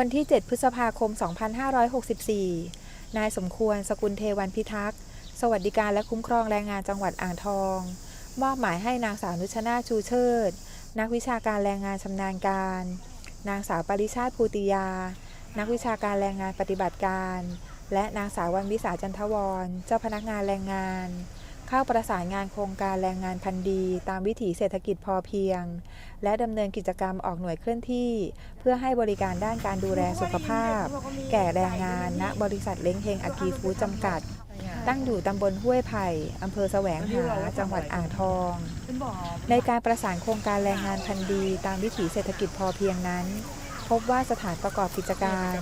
วันที่ 7 พฤษภาคม 2564 นายสมควร สกุลเทวันพิทักษ์ สวัสดิการและคุ้มครองแรงงานจังหวัดอ่างทอง มอบหมายให้นางสาวนุชนาชูเชิด นักวิชาการแรงงานชำนาญการ นางสาวปริชาติภูติยา นักวิชาการแรงงานปฏิบัติการ และนางสาววันวิสาจันทวร เจ้าพนักงานแรงงาน เข้าประสานงานโครงการแรงงานพันธุ์ดี ตามวิถีเศรษฐกิจพอเพียง และดำเนินกิจกรรมออกหน่วยเคลื่อนที่ เพื่อให้บริการด้านการดูแลสุขภาพ แก่แรงงานณบริษัทเล้งเฮงอากีฟูจำกัด ตั้งอยู่ตำบลห้วยไผ่อำเภอแสวงหาจังหวัดอ่างทอง ในการประสานโครงการแรงงานพันธุ์ดี ตามวิถีเศรษฐกิจพอเพียงนั้นพบว่าสถานประกอบกิจการ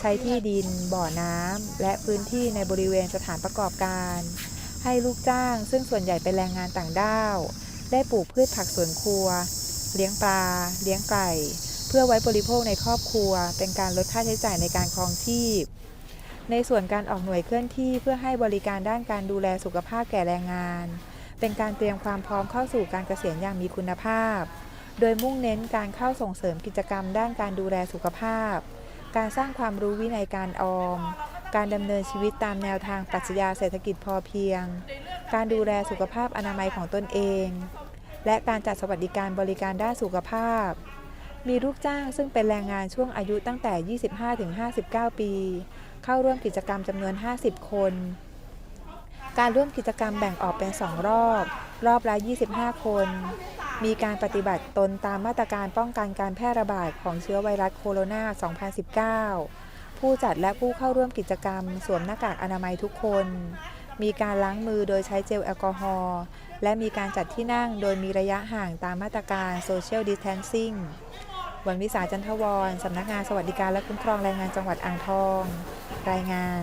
ใช้ที่ดิน บ่อน้ำและพื้นที่ในบริเวณสถานประกอบการ ให้ลูกจ้าง ซึ่งส่วนใหญ่เป็นแรงงานต่างด้าว ได้ปลูกพืชผักสวนครัว เลี้ยงปลา เลี้ยงไก่ เพื่อไว้บริโภคในครอบครัว เป็นการลดค่าใช้จ่ายในการครองชีพ ในส่วนการออกหน่วยเคลื่อนที่เพื่อให้บริการด้านการดูแลสุขภาพแก่แรงงาน เป็นการเตรียมความพร้อมเข้าสู่การเกษียณอย่างมีคุณภาพ โดยมุ่งเน้นการเข้าส่งเสริมกิจกรรมด้านการดูแลสุขภาพ การสร้างความรู้วินัยการออม การดำเนินชีวิตตามแนวทางปรัชญาเศรษฐกิจพอเพียง การดูแลสุขภาพอนามัยของตนเอง และการจัดสวัสดิการบริการด้านสุขภาพ มีลูกจ้างซึ่งเป็นแรงงานช่วงอายุตั้งแต่ 25-59 ปี เข้าร่วมกิจกรรมจำนวน 50 คน การร่วมกิจกรรมแบ่งออกเป็น 2 รอบ รอบละ 25 คน มีการปฏิบัติตนตามมาตรการป้องกันการแพร่ระบาดของเชื้อไวรัสโคโรนา 2019 ผู้จัดและผู้เข้าร่วมกิจกรรม สวมหน้ากากอนามัยทุกคน มีการล้างมือโดยใช้เจลแอลกอฮอล์และมีการจัดที่นั่งโดยมีระยะห่างตามมาตรการ Social Distancing วันวิสาจันทวร สำนักงานสวัสดิการและคุ้มครองแรงงานจังหวัดอ่างทอง รายงาน